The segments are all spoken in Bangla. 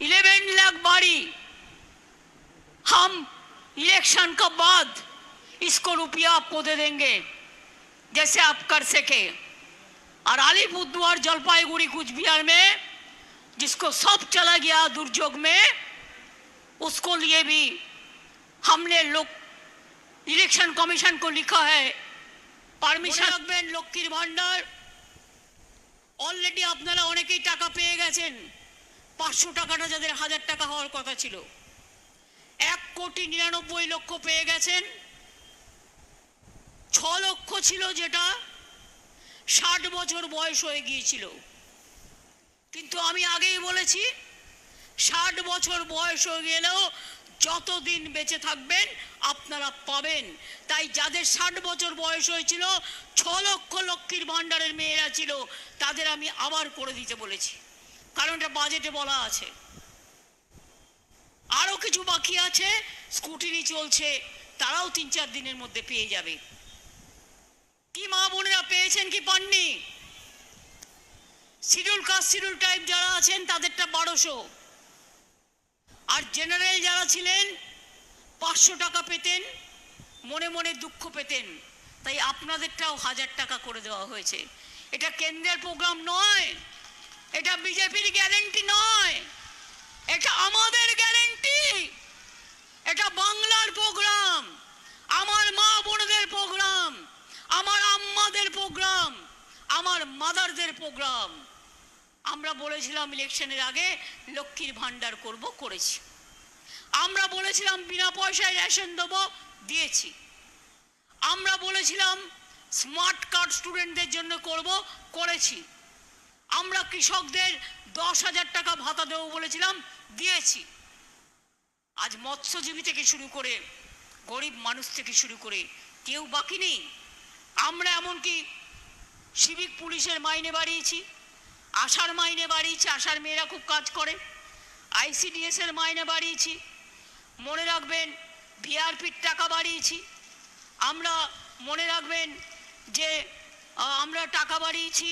इलेवन लाख बाड़ी हम इलेक्शन का बाद इसको रुपया आपको दे देंगे जैसे आप कर सके और अलीपुरद्वार जलपाईगुड़ी कुछ बिहार में जिसको सब चला गया दुर्योग में उसको लिए भी हमने लोग इलेक्शन कमीशन को लिखा है পারমিশন রাখবেন লক্ষ্মীর ভান্ডার অলরেডি আপনারা অনেকেই টাকা পেয়ে গেছেন পাঁচশো টাকাটা যাদের হাজার টাকা হওয়ার কথা ছিল। এক কোটি নিরানব্বই লক্ষ পেয়ে গেছেন। ছ লক্ষ ছিল যেটা ষাট বছর বয়স হয়ে গিয়েছিল। কিন্তু আমি আগেই বলেছি, ষাট বছর বয়স হয়ে গেলেও যতদিন বেঁচে থাকবেন আপনারা পাবেন। তাই যাদের ষাট বছর বয়স হয়েছিল, ছ লক্ষ লক্ষ্মীর ভাণ্ডারের মেয়েরা ছিল, তাদের আমি আবার করে দিতে বলেছি। কারণ এটা বাজেটে বলা আছে। আরও কিছু বাকি আছে, স্কুটিনি চলছে, তারাও তিন চার দিনের মধ্যে পেয়ে যাবে। কি মা বোনেরা পেয়েছেন কি পাননি? শিডিউল কাস্ট, শিডিউল টাইপ যারা আছেন, তাদেরটা বারোশো। আর জেনারেল যারা ছিলেন, পাঁচশো টাকা পেতেন, মনে মনে দুঃখ পেতেন। তাই আপনাদেরটাও হাজার টাকা করে দেওয়া হয়েছে। এটা কেন্দ্রের প্রোগ্রাম নয় এটা বিজেপির গ্যারেন্টি নয়। এটা আমাদের গ্যারেন্টি এটা বাংলার প্রোগ্রাম আমার মা বোনদের প্রোগ্রাম আমার আম্মাদের প্রোগ্রাম আমার মাদারদের প্রোগ্রাম আমরা বলেছিলাম ইলেকশনের আগে লক্ষ্মীর ভান্ডার করব, করেছি। আমরা বলেছিলাম বিনা পয়সায় রেশন দেবো, দিয়েছি। আমরা বলেছিলাম স্মার্ট কার্ড স্টুডেন্টদের জন্য করব, করেছি। আমরা কৃষকদের দশ হাজার টাকা ভাতা দেবো বলেছিলাম, দিয়েছি। আজ মৎস্যজীবী থেকে শুরু করে, গরিব মানুষ থেকে শুরু করে কেউ বাকি নেই। আমরা এমনকি সিভিক পুলিশের মাইনে বাড়িয়েছি, আশার মাইনে বাড়িয়েছি, আশার মেয়েরা খুব কাজ করে। আইসিডিএস এর মাইনে বাড়িয়েছি, মনে রাখবেন ভিআরপির টাকা বাড়িয়েছি। আমরা মনে রাখবেন যে আমরা টাকা বাড়িয়েছি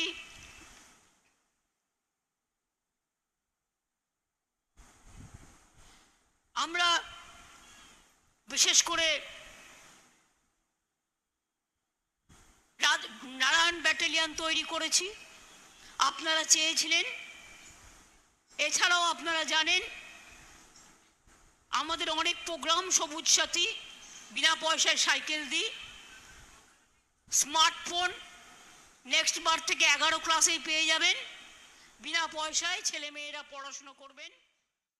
আমরা বিশেষ করে নারায়ণ ব্যাটালিয়ন তৈরি করেছি। আপনারা চেয়েছিলেন। এছাড়াও আপনারা জানেন, আমাদের অনেক প্রোগ্রাম সবুজ সাথী, বিনা পয়সায় সাইকেল দিই, স্মার্টফোন নেক্সট বার থেকে এগারো ক্লাসেই পেয়ে যাবেন। বিনা পয়সায় ছেলে মেয়েরা পড়াশুনো করবেন।